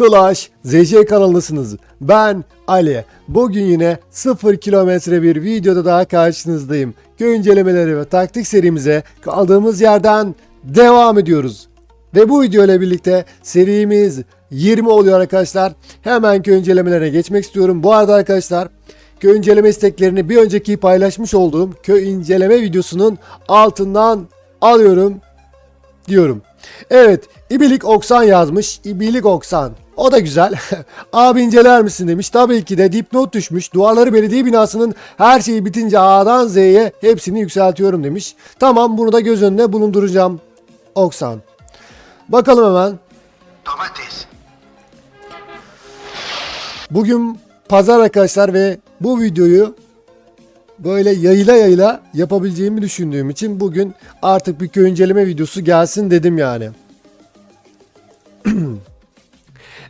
Clash ZC kanalındasınız. Ben Ali. Bugün yine 0 kilometre bir videoda daha karşınızdayım. Köy incelemeleri ve taktik serimize kaldığımız yerden devam ediyoruz. Ve bu video ile birlikte serimiz 20 oluyor arkadaşlar. Hemen köy incelemelerine geçmek istiyorum. Bu arada arkadaşlar köy inceleme isteklerini bir önceki paylaşmış olduğum köy inceleme videosunun altından alıyorum diyorum. Evet, İbilik Oksan yazmış. İbilik Oksan. O da güzel. Abi inceler misin demiş. Tabii ki de dipnot düşmüş. Duvarları belediye binasının her şeyi bitince A'dan Z'ye hepsini yükseltiyorum demiş. Tamam bunu da göz önüne bulunduracağım. Oksan. Bakalım hemen. Domates, Bugün pazar arkadaşlar ve bu videoyu böyle yayla yayla yapabileceğimi düşündüğüm için bugün artık bir köy inceleme videosu gelsin dedim yani.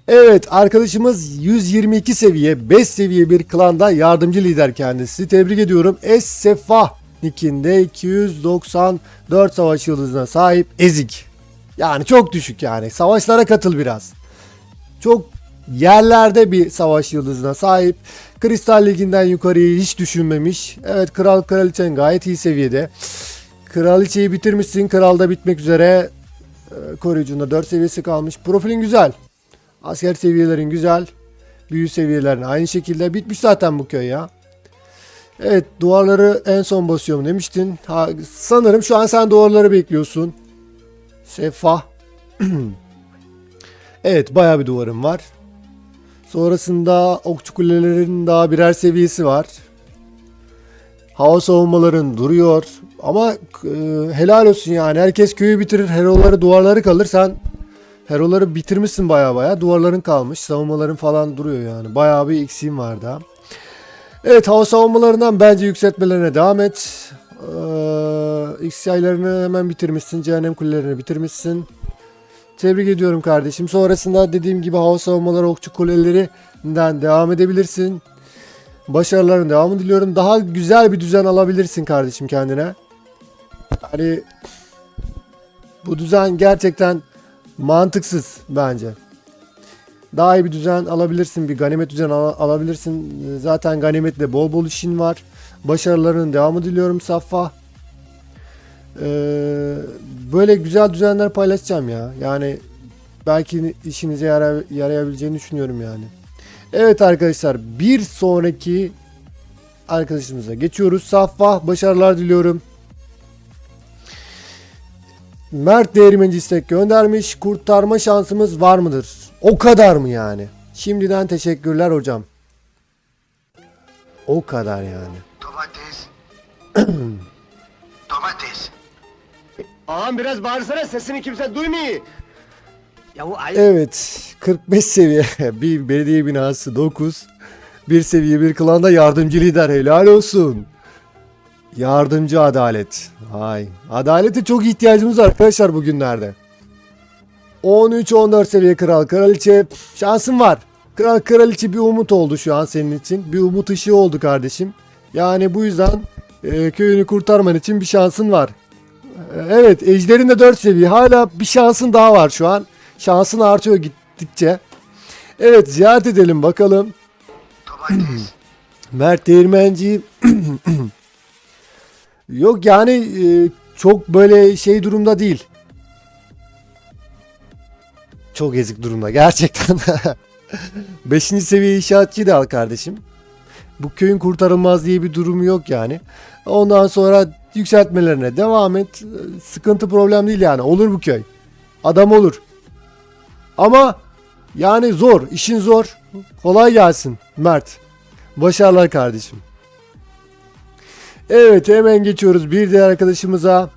Evet arkadaşımız 122 seviye 5 seviye bir klanda yardımcı lider kendisi. Tebrik ediyorum. Es Sefah nickinde 294 savaş yıldızına sahip Ezik. Yani çok düşük yani. Savaşlara katıl biraz. Çok yerlerde bir savaş yıldızına sahip. Kristal Ligi'nden yukarıyı hiç düşünmemiş. Evet kral kraliçen gayet iyi seviyede. Kraliçeyi bitirmişsin. Kral da bitmek üzere. Ee, Koruyucunda 4 seviyesi kalmış. Profilin güzel. Asker seviyelerin güzel. Büyü seviyelerin aynı şekilde. Bitmiş zaten bu köy ya. Evet duvarları en son basıyorum demiştin. Ha, sanırım şu an sen duvarları bekliyorsun. Sefa. evet bayağı bir duvarım var. Sonrasında okçu kulelerin daha birer seviyesi var. Hava savunmaların duruyor. Ama e, helal olsun yani. Herkes köyü bitirir. Heroları duvarları kalır. Sen heroları bitirmişsin baya baya. Duvarların kalmış. Savunmaların falan duruyor yani. Bayağı bir eksiğim var daha. Evet hava savunmalarından bence yükseltmelerine devam et. Ee, X yaylarını hemen bitirmişsin. Cehennem kulelerini bitirmişsin. Tebrik ediyorum kardeşim. Sonrasında dediğim gibi hava savunmaları okçu kulelerinden devam edebilirsin. Başarıların devamı diliyorum. Daha güzel bir düzen alabilirsin kardeşim kendine. Yani bu düzen gerçekten mantıksız bence. Daha iyi bir düzen alabilirsin. Bir ganimet düzen al- alabilirsin. Zaten ganimetle bol bol işin var. Başarılarının devamı diliyorum Saffa. Ee, böyle güzel düzenler paylaşacağım ya. Yani belki işinize yara- yarayabileceğini düşünüyorum yani. Evet arkadaşlar bir sonraki arkadaşımıza geçiyoruz. Saffa başarılar diliyorum. Mert Değirmenci istek göndermiş. Kurtarma şansımız var mıdır? O kadar mı yani? Şimdiden teşekkürler hocam. O kadar yani. domates, domates, Ağam biraz bağırsana sesini kimse duymuyor. Ay Evet 45 seviye bir belediye binası 9 bir seviye bir klanda yardımcı lider helal olsun. Yardımcı adalet. Hay. Adalete çok ihtiyacımız var arkadaşlar bugünlerde. 13-14 seviye kral kraliçe şansın var. Kral kraliçe bir umut oldu şu an senin için. Bir umut ışığı oldu kardeşim. Yani bu yüzden e, köyünü kurtarman için bir şansın var. E, Evet ejderin de 4 seviye. Hala bir şansın daha var şu an. Şansın artıyor gittikçe. Evet ziyaret edelim bakalım. Mert Değirmenci yok yani e, çok böyle şey durumda değil. Çok ezik durumda gerçekten. Beşinci seviye inşaatçıyı da al kardeşim. Bu köyün kurtarılmaz diye bir durumu yok yani. Ondan sonra yükseltmelerine devam et. Sıkıntı problem değil yani. Olur bu köy. Adam olur. Ama yani zor. işin zor. Kolay gelsin Mert. Başarılar kardeşim. Evet hemen geçiyoruz bir diğer arkadaşımıza.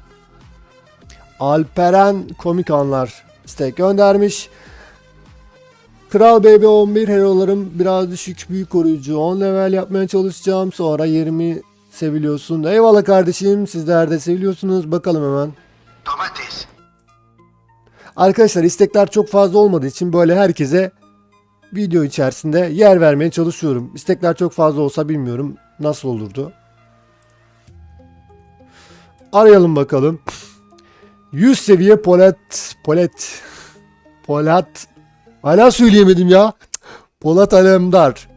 Alperen Komik Anlar istek göndermiş. Kral BB 11 herolarım biraz düşük büyük koruyucu 10 level yapmaya çalışacağım. Sonra 20 seviliyorsun. Eyvallah kardeşim sizler de seviliyorsunuz. Bakalım hemen. domates, Arkadaşlar istekler çok fazla olmadığı için böyle herkese video içerisinde yer vermeye çalışıyorum. İstekler çok fazla olsa bilmiyorum nasıl olurdu. Arayalım bakalım. 100 seviye Polat Polat Polat Hala söyleyemedim ya. Polat Alemdar.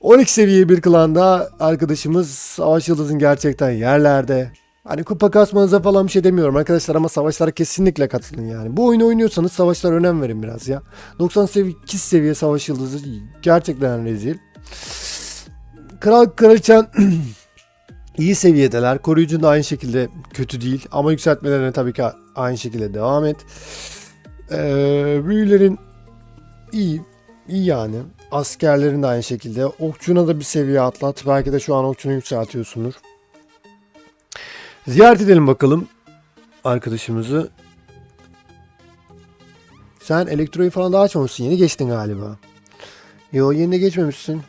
12 seviye bir klanda arkadaşımız Savaş Yıldız'ın gerçekten yerlerde. Hani kupa kasmanıza falan bir şey demiyorum arkadaşlar ama savaşlara kesinlikle katılın yani. Bu oyunu oynuyorsanız savaşlara önem verin biraz ya. 98 seviye Savaş Yıldızı gerçekten rezil. Kral Kraliçen iyi seviyedeler. Koruyucun da aynı şekilde kötü değil. Ama yükseltmelerine tabii ki aynı şekilde devam et. Ee, büyülerin iyi. iyi yani. Askerlerin de aynı şekilde. Okçuna da bir seviye atlat. Belki de şu an okçunu yükseltiyorsundur. Ziyaret edelim bakalım arkadaşımızı. Sen elektroyu falan da açmamışsın. Yeni geçtin galiba. Yo yeni geçmemişsin.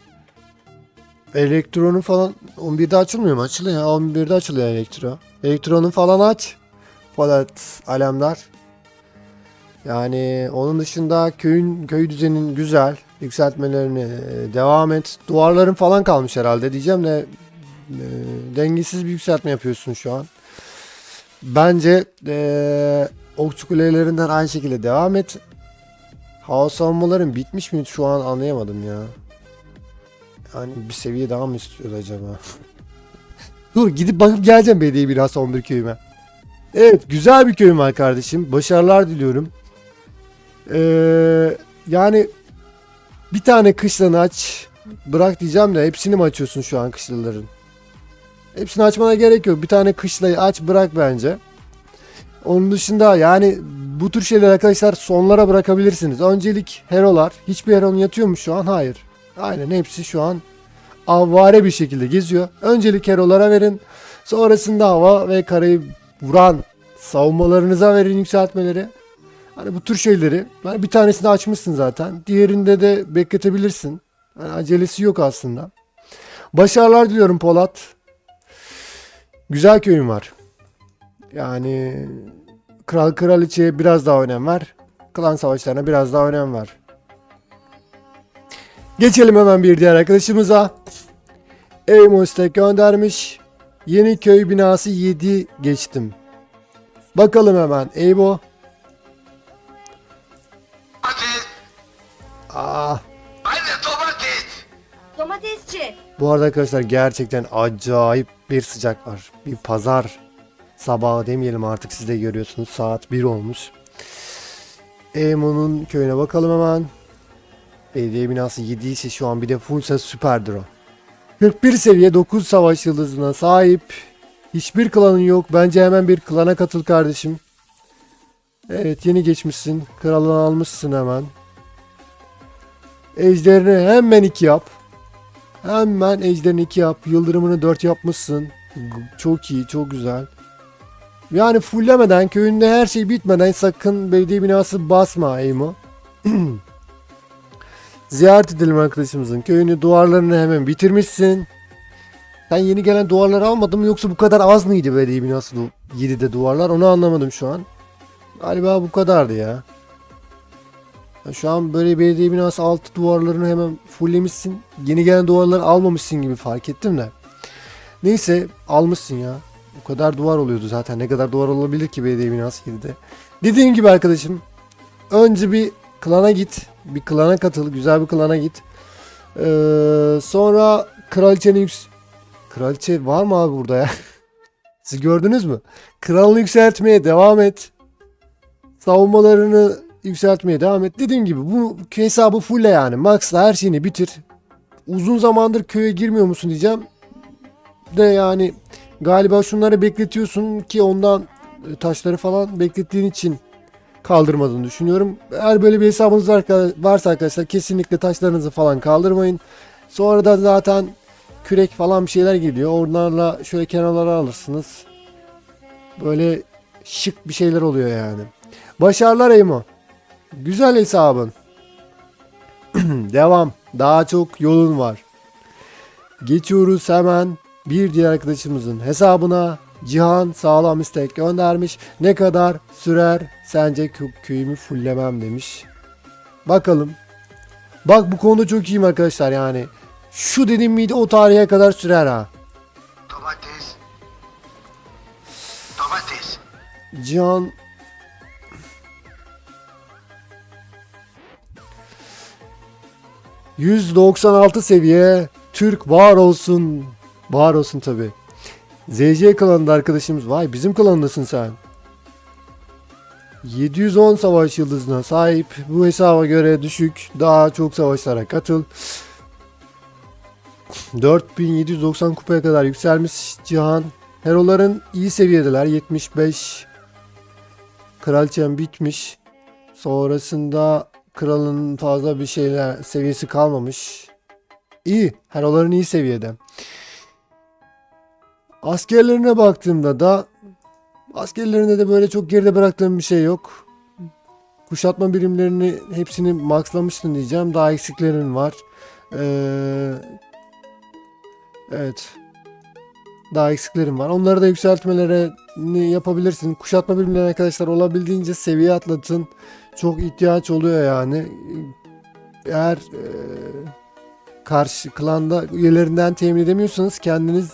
Elektronun falan 11'de açılmıyor mu? Açılıyor ya. 11'de açılıyor elektro. Elektronun falan aç. Polat alemdar. Yani onun dışında köyün köy düzenin güzel. Yükseltmelerini e, devam et. Duvarların falan kalmış herhalde diyeceğim de e, dengesiz bir yükseltme yapıyorsun şu an. Bence e, okçu kulelerinden aynı şekilde devam et. Hava savunmaların bitmiş mi şu an anlayamadım ya. Yani bir seviye daha mı istiyordu acaba? Dur gidip bakıp geleceğim BD'yi biraz 11 köyüme. Evet güzel bir köyüm var kardeşim. Başarılar diliyorum. Ee, yani bir tane kışlanı aç. Bırak diyeceğim de hepsini mi açıyorsun şu an kışlaların? Hepsini açmana gerek yok. Bir tane kışlayı aç bırak bence. Onun dışında yani bu tür şeyler arkadaşlar sonlara bırakabilirsiniz. Öncelik herolar. Hiçbir heron yatıyor mu şu an? Hayır. Aynen hepsi şu an avvare bir şekilde geziyor. Öncelik herolara verin. Sonrasında hava ve karayı vuran savunmalarınıza verin yükseltmeleri. Hani bu tür şeyleri. Yani bir tanesini açmışsın zaten. Diğerinde de bekletebilirsin. Yani acelesi yok aslında. Başarılar diliyorum Polat. Güzel köyüm var. Yani kral kraliçeye biraz daha önem ver. Klan savaşlarına biraz daha önem ver. Geçelim hemen bir diğer arkadaşımıza. Amos göndermiş. Yeni köy binası 7 geçtim. Bakalım hemen Ebo. Domates. Ah, Anne domates. Domatesçi. bu arada arkadaşlar gerçekten acayip bir sıcak var. Bir pazar sabahı demeyelim artık siz de görüyorsunuz. Saat 1 olmuş. Emo'nun köyüne bakalım hemen. Belediye binası 7 ise şu an bir de fullse süperdir o. 41 seviye 9 savaş yıldızına sahip. Hiçbir klanın yok. Bence hemen bir klana katıl kardeşim. Evet yeni geçmişsin. Kralını almışsın hemen. Ejderini hemen 2 yap. Hemen ejderini 2 yap. Yıldırımını 4 yapmışsın. Çok iyi, çok güzel. Yani fulllemeden, köyünde her şey bitmeden sakın belediye binası basma Eymo. Ziyaret edelim arkadaşımızın köyünü. Duvarlarını hemen bitirmişsin. Sen yeni gelen duvarları almadın mı yoksa bu kadar az mıydı belediye binası du 7'de duvarlar? Onu anlamadım şu an. Galiba bu kadardı ya. Ya Şu an böyle belediye binası altı duvarlarını hemen fulllemişsin. Yeni gelen duvarları almamışsın gibi fark ettim de. Neyse almışsın ya. O kadar duvar oluyordu zaten. Ne kadar duvar olabilir ki belediye binası 7'de. Dediğim gibi arkadaşım. Önce bir klana git. Bir klana katıl. Güzel bir klana git. Ee, sonra kraliçenin yüks... Kraliçe var mı abi burada ya? Siz gördünüz mü? Kralını yükseltmeye devam et. Savunmalarını yükseltmeye devam et. Dediğim gibi bu hesabı fulle yani. Max'la her şeyini bitir. Uzun zamandır köye girmiyor musun diyeceğim. De yani galiba şunları bekletiyorsun ki ondan e, taşları falan beklettiğin için kaldırmadığını düşünüyorum. Eğer böyle bir hesabınız var- varsa arkadaşlar kesinlikle taşlarınızı falan kaldırmayın. Sonra da zaten kürek falan bir şeyler geliyor. Onlarla şöyle kenarlara alırsınız. Böyle şık bir şeyler oluyor yani. Başarılar Emo. Güzel hesabın. Devam. Daha çok yolun var. Geçiyoruz hemen bir diğer arkadaşımızın hesabına. Cihan sağlam istek göndermiş. Ne kadar sürer sence kö- köyümü fullemem demiş. Bakalım. Bak bu konuda çok iyiyim arkadaşlar yani. Şu dedim miydi o tarihe kadar sürer ha. Domates. Domates. Cihan 196 seviye Türk var olsun. Var olsun tabi. ZC klanında arkadaşımız. Vay bizim klanındasın sen. 710 savaş yıldızına sahip. Bu hesaba göre düşük. Daha çok savaşlara katıl. 4790 kupaya kadar yükselmiş Cihan. Heroların iyi seviyedeler. 75. Kraliçem bitmiş. Sonrasında kralın fazla bir şeyler seviyesi kalmamış. İyi. Heroların iyi seviyede. Askerlerine baktığımda da askerlerinde de böyle çok geride bıraktığım bir şey yok. Kuşatma birimlerini hepsini maxlamıştın diyeceğim. Daha eksiklerin var. Ee, evet. Daha eksiklerim var. Onları da yükseltmelerini yapabilirsin. Kuşatma birimleri arkadaşlar olabildiğince seviye atlatın. Çok ihtiyaç oluyor yani. Eğer e, karşı klanda üyelerinden temin edemiyorsanız kendiniz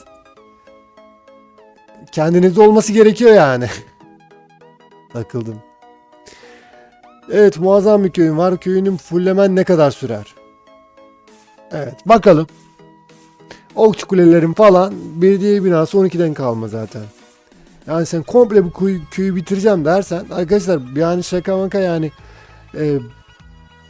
kendinizde olması gerekiyor yani. Takıldım. Evet muazzam bir köyün var. Köyünün fullemen ne kadar sürer? Evet bakalım. Okçu kulelerin falan belediye binası 12'den kalma zaten. Yani sen komple bu köyü, köyü bitireceğim dersen arkadaşlar yani şaka maka yani e,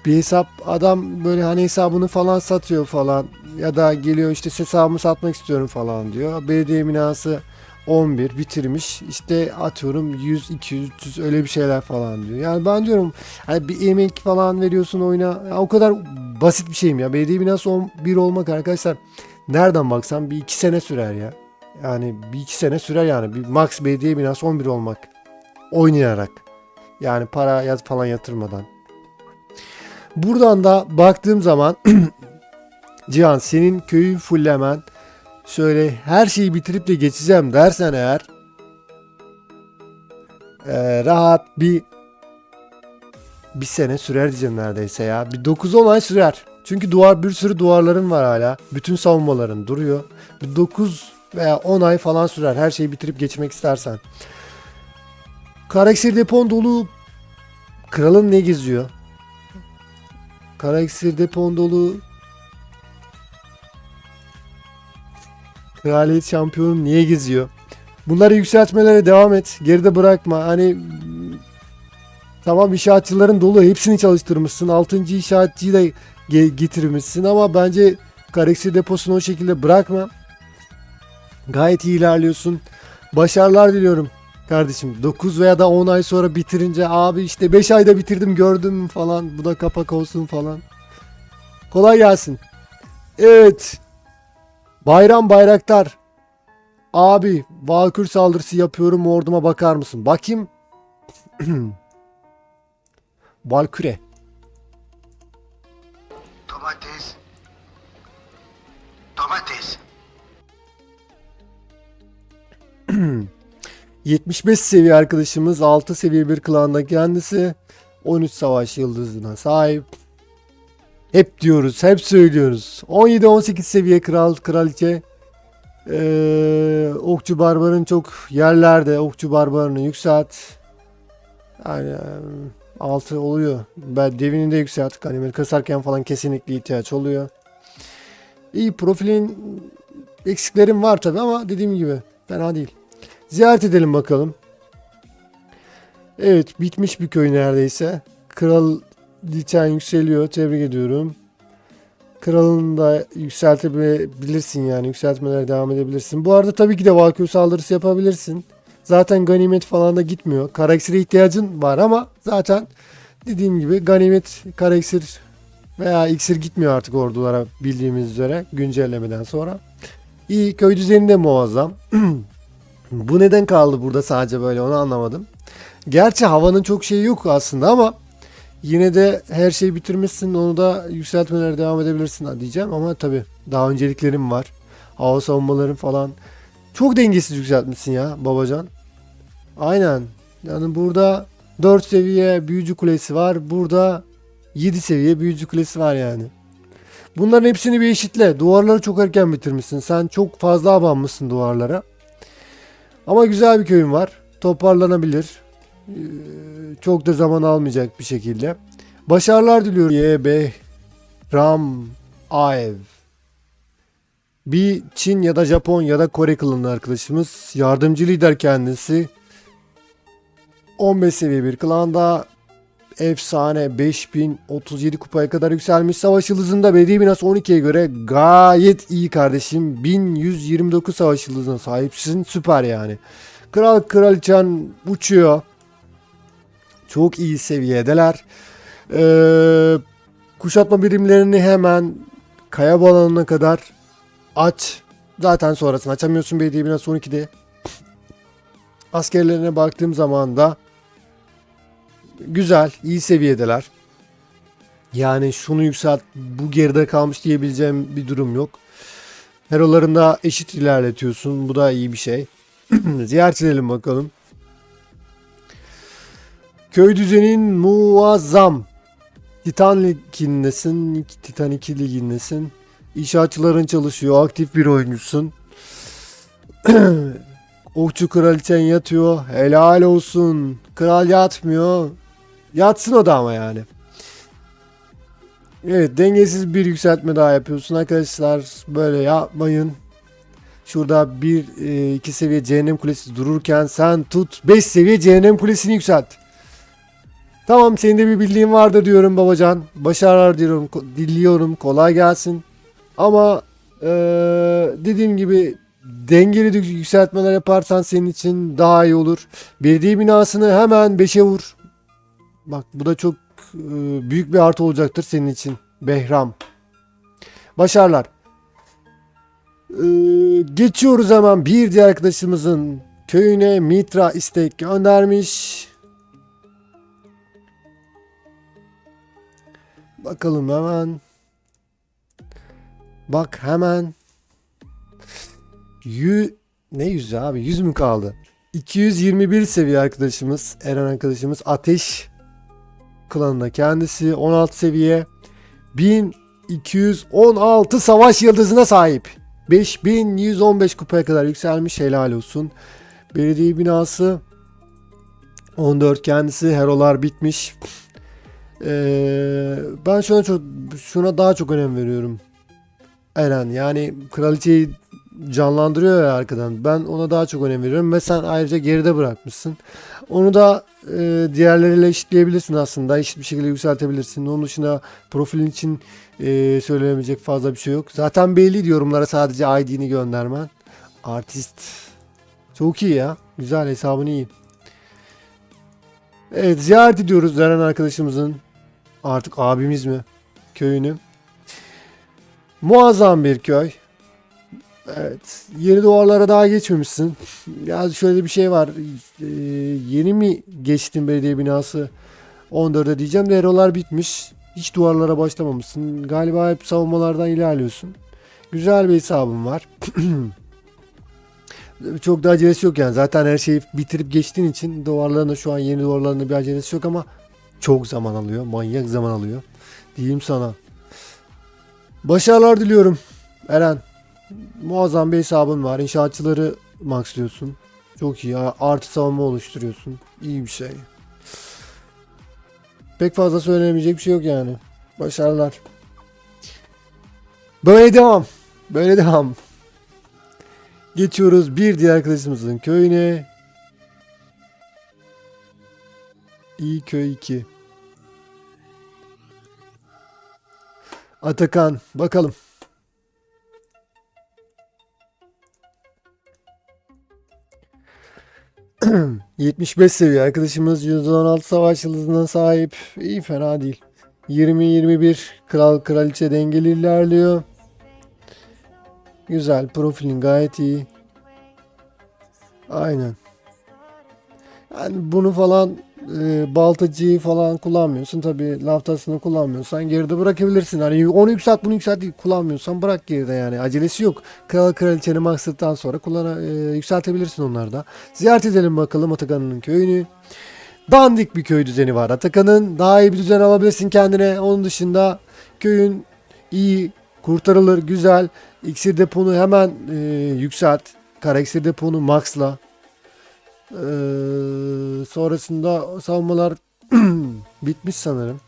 bir hesap adam böyle hani hesabını falan satıyor falan ya da geliyor işte hesabımı satmak istiyorum falan diyor. Belediye binası 11 bitirmiş işte atıyorum 100 200 300 öyle bir şeyler falan diyor. Yani ben diyorum hani bir emek falan veriyorsun oyuna ya o kadar basit bir şeyim ya. Belediye binası 11 olmak arkadaşlar nereden baksan bir iki sene sürer ya. Yani bir iki sene sürer yani. Bir max belediye binası 11 olmak. Oynayarak. Yani para yat falan yatırmadan. Buradan da baktığım zaman Cihan senin köyü fullemen şöyle her şeyi bitirip de geçeceğim dersen eğer eee, rahat bir bir sene sürer diyeceğim neredeyse ya. Bir 9-10 ay sürer. Çünkü duvar bir sürü duvarların var hala. Bütün savunmaların duruyor. Bir 9 veya 10 ay falan sürer her şeyi bitirip geçmek istersen. Karaksir depon dolu. Kralın ne geziyor? Karaksir depon dolu. Kraliyet şampiyonu niye geziyor? Bunları yükseltmelere devam et. Geride bırakma. Hani tamam inşaatçıların dolu. Hepsini çalıştırmışsın. 6. inşaatçıyı da ge- getirmişsin ama bence Karaksir deposunu o şekilde bırakma. Gayet iyi ilerliyorsun. Başarılar diliyorum kardeşim. 9 veya da 10 ay sonra bitirince abi işte 5 ayda bitirdim gördüm falan. Bu da kapak olsun falan. Kolay gelsin. Evet. Bayram Bayraktar. Abi Valkür saldırısı yapıyorum orduma bakar mısın? Bakayım. Valküre. Domates. Domates. 75 seviye arkadaşımız 6 seviye bir klanda kendisi 13 savaş yıldızına sahip. Hep diyoruz, hep söylüyoruz. 17-18 seviye kral, kraliçe. Ee, okçu barbarın çok yerlerde. Okçu barbarını yükselt. Yani 6 oluyor. Ben devini de yükselt. Ganimir kasarken falan kesinlikle ihtiyaç oluyor. İyi profilin eksiklerim var tabi ama dediğim gibi fena değil. Ziyaret edelim bakalım. Evet bitmiş bir köy neredeyse. Kral Liçen yükseliyor. Tebrik ediyorum. Kralını da yükseltebilirsin yani. Yükseltmelere devam edebilirsin. Bu arada tabii ki de Valkyrie saldırısı yapabilirsin. Zaten ganimet falan da gitmiyor. Karaksire ihtiyacın var ama zaten dediğim gibi ganimet, karaksir veya iksir gitmiyor artık ordulara bildiğimiz üzere güncellemeden sonra. İyi köy düzeni de muazzam. Bu neden kaldı burada sadece böyle onu anlamadım. Gerçi havanın çok şeyi yok aslında ama yine de her şeyi bitirmişsin onu da yükseltmelere devam edebilirsin diyeceğim ama tabi daha önceliklerim var. Hava savunmaların falan. Çok dengesiz yükseltmişsin ya babacan. Aynen. Yani burada 4 seviye büyücü kulesi var. Burada 7 seviye büyücü kulesi var yani. Bunların hepsini bir eşitle. Duvarları çok erken bitirmişsin. Sen çok fazla abanmışsın duvarlara. Ama güzel bir köyün var. Toparlanabilir. Ee, Çok da zaman almayacak bir şekilde. Başarılar diliyorum. YB Ram Aev. Bir Çin ya da Japon ya da Kore klanı arkadaşımız. Yardımcı lider kendisi. 15 seviye bir klanda efsane 5037 kupaya kadar yükselmiş. Savaş yıldızında Bedi Binas 12'ye göre gayet iyi kardeşim. 1129 savaş yıldızına sahipsin. Süper yani. Kral kraliçen uçuyor. Çok iyi seviyedeler. Ee, kuşatma birimlerini hemen kaya balonuna kadar aç. Zaten sonrasını açamıyorsun Bedi Binas 12'de. Askerlerine baktığım zaman da güzel, iyi seviyedeler. Yani şunu yükselt, bu geride kalmış diyebileceğim bir durum yok. Herolarında eşit ilerletiyorsun. Bu da iyi bir şey. Ziyaret edelim bakalım. Köy düzenin muazzam. Titan ligindesin, Titan 2 ligindesin. İnşaatçıların çalışıyor, aktif bir oyuncusun. Okçu kraliçen yatıyor. Helal olsun. Kral yatmıyor. Yatsın o da ama yani. Evet dengesiz bir yükseltme daha yapıyorsun arkadaşlar. Böyle yapmayın. Şurada bir e, iki seviye cehennem kulesi dururken sen tut 5 seviye cehennem kulesini yükselt. Tamam senin de bir bildiğin vardır diyorum babacan. Başarılar diyorum, diliyorum. Kolay gelsin. Ama e, dediğim gibi dengeli yükseltmeler yaparsan senin için daha iyi olur. Belediye binasını hemen 5'e vur. Bak bu da çok e, büyük bir artı olacaktır senin için. Behram. Başarılar. Ee, geçiyoruz hemen bir diğer arkadaşımızın köyüne Mitra istek göndermiş. Bakalım hemen. Bak hemen. Yü ne yüzü abi? Yüz mü kaldı? 221 seviye arkadaşımız, Eren arkadaşımız Ateş klanında kendisi 16 seviye 1216 savaş yıldızına sahip. 5115 kupaya kadar yükselmiş helal olsun. Belediye binası 14 kendisi herolar bitmiş. Ee, ben şuna çok şuna daha çok önem veriyorum. Eren yani kraliçeyi canlandırıyor ya arkadan. Ben ona daha çok önem veriyorum ve sen ayrıca geride bırakmışsın. Onu da e, diğerleriyle eşitleyebilirsin aslında. Eşit bir şekilde yükseltebilirsin. Onun dışında profilin için e, söylenemeyecek fazla bir şey yok. Zaten belli yorumlara sadece ID'ni göndermen. Artist. Çok iyi ya. Güzel hesabın iyi. Evet ziyaret ediyoruz Zeren arkadaşımızın. Artık abimiz mi? Köyünü. Muazzam bir köy. Evet. Yeni duvarlara daha geçmemişsin. Ya şöyle bir şey var. Ee, yeni mi geçtin belediye binası 14'e diyeceğim de erolar bitmiş. Hiç duvarlara başlamamışsın. Galiba hep savunmalardan ilerliyorsun. Güzel bir hesabın var. Çok da acelesi yok yani. Zaten her şeyi bitirip geçtiğin için duvarlarında şu an yeni duvarlarında bir acelesi yok ama çok zaman alıyor. Manyak zaman alıyor. Diyeyim sana. Başarılar diliyorum Eren. Muazzam bir hesabın var. İnşaatçıları maxlıyorsun. Çok iyi. Artı savunma oluşturuyorsun. İyi bir şey. Pek fazla söylenemeyecek bir şey yok yani. Başarılar. Böyle devam. Böyle devam. Geçiyoruz bir diğer arkadaşımızın köyüne. İyi köy 2. Atakan bakalım. ...75 seviye arkadaşımız %16 savaş yıldızına sahip. İyi fena değil. 20-21 kral kraliçe dengeli ilerliyor. Güzel profilin gayet iyi. Aynen. Yani bunu falan e, baltacıyı falan kullanmıyorsun. Tabi laftasını kullanmıyorsan geride bırakabilirsin. Hani onu yükselt bunu yükselt kullanmıyorsan bırak geride yani. Acelesi yok. Kral kraliçeni maksattan sonra kullan e, yükseltebilirsin onları da. Ziyaret edelim bakalım Atakan'ın köyünü. Dandik bir köy düzeni var. Atakan'ın daha iyi bir düzen alabilirsin kendine. Onun dışında köyün iyi, kurtarılır, güzel. İksir deponu hemen e, yükselt. Kara iksir deponu maxla. Ee, sonrasında savunmalar bitmiş sanırım.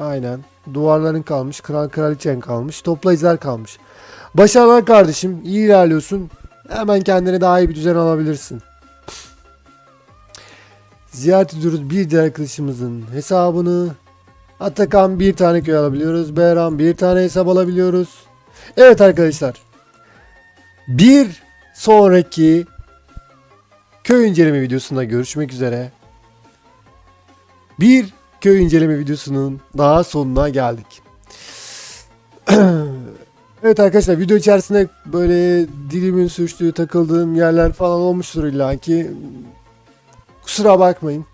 Aynen. Duvarların kalmış. Kral kraliçen kalmış. Toplayıcılar kalmış. Başarılar kardeşim. İyi ilerliyorsun. Hemen kendine daha iyi bir düzen alabilirsin. Ziyaret ediyoruz bir diğer arkadaşımızın hesabını. Atakan bir tane köy alabiliyoruz. Behram bir tane hesap alabiliyoruz. Evet arkadaşlar. Bir sonraki köy inceleme videosunda görüşmek üzere. Bir köy inceleme videosunun daha sonuna geldik. evet arkadaşlar video içerisinde böyle dilimin sürçtüğü takıldığım yerler falan olmuştur illa ki. Kusura bakmayın.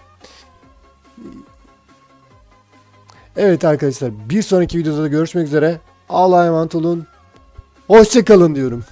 Evet arkadaşlar bir sonraki videoda da görüşmek üzere. Allah'a emanet olun. Hoşçakalın diyorum.